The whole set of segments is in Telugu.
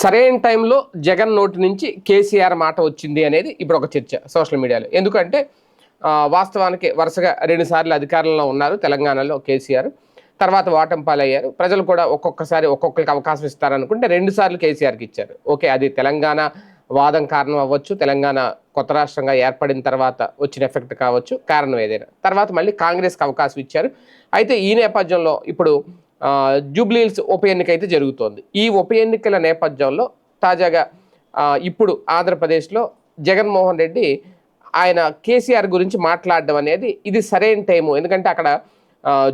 సరైన టైంలో జగన్ నోటి నుంచి కేసీఆర్ మాట వచ్చింది అనేది ఇప్పుడు ఒక చర్చ సోషల్ మీడియాలో. ఎందుకంటే వాస్తవానికి వరుసగా రెండుసార్లు అధికారంలో ఉన్నారు తెలంగాణలో కేసీఆర్. తర్వాత వాటంపాలయ్యారు ప్రజలు కూడా ఒక్కొక్కసారి ఒక్కొక్కరికి అవకాశం ఇస్తారనుకుంటే రెండుసార్లు కేసీఆర్కి ఇచ్చారు. ఓకే అది తెలంగాణ వాదం కారణం అవ్వచ్చు తెలంగాణ కొత్త రాష్ట్రంగా ఏర్పడిన తర్వాత వచ్చిన ఎఫెక్ట్ కావచ్చు కారణం ఏదైనా. తర్వాత మళ్ళీ కాంగ్రెస్కి అవకాశం ఇచ్చారు. అయితే ఈ నేపథ్యంలో ఇప్పుడు జూబ్లీహిల్స్ ఉప ఎన్నిక అయితే జరుగుతోంది. ఈ ఉప ఎన్నికల నేపథ్యంలో తాజాగా ఇప్పుడు ఆంధ్రప్రదేశ్లో జగన్మోహన్ రెడ్డి ఆయన కేసీఆర్ గురించి మాట్లాడడం అనేది ఇది సరైన టైము. ఎందుకంటే అక్కడ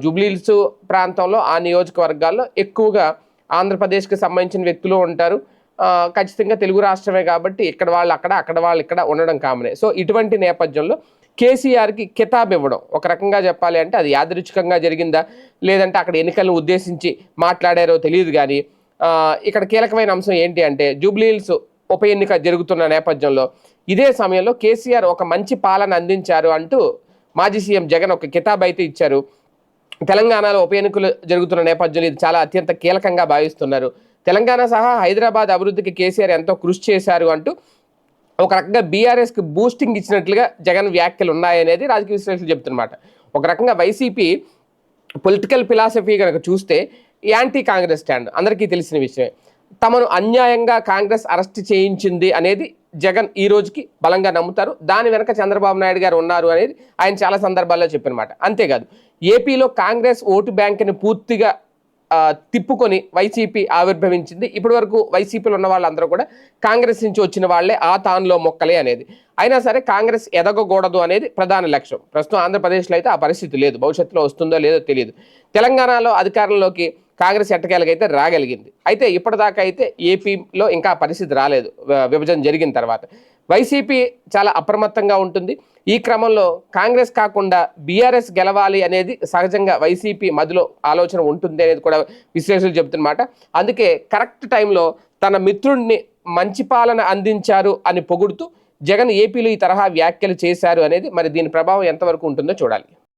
జూబ్లీహిల్స్ ప్రాంతంలో ఆ నియోజకవర్గాల్లో ఎక్కువగా ఆంధ్రప్రదేశ్కి సంబంధించిన వ్యక్తులు ఉంటారు. ఖచ్చితంగా తెలుగు రాష్ట్రమే కాబట్టి ఇక్కడ వాళ్ళు అక్కడ అక్కడ వాళ్ళు ఇక్కడ ఉండడం కామనే. సో ఇటువంటి నేపథ్యంలో కేసీఆర్కి కితాబ్ ఇవ్వడం. ఒక రకంగా చెప్పాలి అంటే అది యాదృచ్ఛికంగా జరిగిందా? లేదంటే అక్కడ ఎన్నికలను ఉద్దేశించి మాట్లాడారో తెలియదు కానీ ఇక్కడ కీలకమైన అంశం ఏంటి అంటే జూబ్లీహిల్స్ ఉప ఎన్నిక జరుగుతున్న నేపథ్యంలో ఇదే సమయంలో కేసీఆర్ ఒక మంచి పాలన అందించారు అంటూ మాజీ సీఎం జగన్ ఒక కితాబ్ అయితే ఇచ్చారు. తెలంగాణలో ఉప ఎన్నికలు జరుగుతున్న నేపథ్యంలో ఇది చాలా అత్యంత కీలకంగా భావిస్తున్నారు. తెలంగాణ సహా హైదరాబాద్ అభివృద్ధికి కేసీఆర్ ఎంతో కృషి చేశారు అంటూ ఒక రకంగా బీఆర్ఎస్కి బూస్టింగ్ ఇచ్చినట్లుగా జగన్ వ్యాఖ్యలు ఉన్నాయనేది రాజకీయ విశ్లేషకులు చెప్తున్నమాట. ఒక రకంగా వైసీపీ పొలిటికల్ ఫిలాసఫీ కనుక చూస్తే యాంటీ కాంగ్రెస్ స్టాండ్ అందరికీ తెలిసిన విషయమే. తమను అన్యాయంగా కాంగ్రెస్ అరెస్ట్ చేయించింది అనేది జగన్ ఈ రోజుకి బలంగా నమ్ముతారు. దాని వెనక చంద్రబాబు నాయుడు గారు ఉన్నారు అనేది ఆయన చాలా సందర్భాల్లో చెప్పినమాట. అంతేకాదు ఏపీలో కాంగ్రెస్ ఓటు బ్యాంకుని పూర్తిగా తిప్పుకొని వైసీపీ ఆవిర్భవించింది. ఇప్పటి వరకు వైసీపీలో ఉన్న వాళ్ళందరూ కూడా కాంగ్రెస్ నుంచి వచ్చిన వాళ్ళే ఆ తానులో మొక్కలే అనేది. అయినా సరే కాంగ్రెస్ ఎదగకూడదు అనేది ప్రధాన లక్ష్యం. ప్రస్తుతం ఆంధ్రప్రదేశ్లో అయితే ఆ పరిస్థితి లేదు. భవిష్యత్తులో వస్తుందో లేదో తెలియదు తెలంగాణలో అధికారంలోకి కాంగ్రెస్ ఎట్టకేలకైతే రాగలిగింది. అయితే ఇప్పటిదాకా అయితే ఏపీలో ఇంకా పరిస్థితి రాలేదు. విభజన జరిగిన తర్వాత. వైసీపీ చాలా అప్రమత్తంగా ఉంటుంది. ఈ క్రమంలో కాంగ్రెస్ కాకుండా బీఆర్ఎస్ గెలవాలి అనేది సహజంగా వైసీపీ మదిలో ఆలోచన ఉంటుంది అనేది కూడా విశ్లేషకులు చెబుతున్నమాట. అందుకే కరెక్ట్ టైంలో తన మిత్రుడిని మంచి పాలన అందించారు అని పొగుడుతూ జగన్ ఏపీలో ఈ తరహా వ్యాఖ్యలు చేశారు అనేది మరి దీని ప్రభావం ఎంతవరకు ఉంటుందో చూడాలి.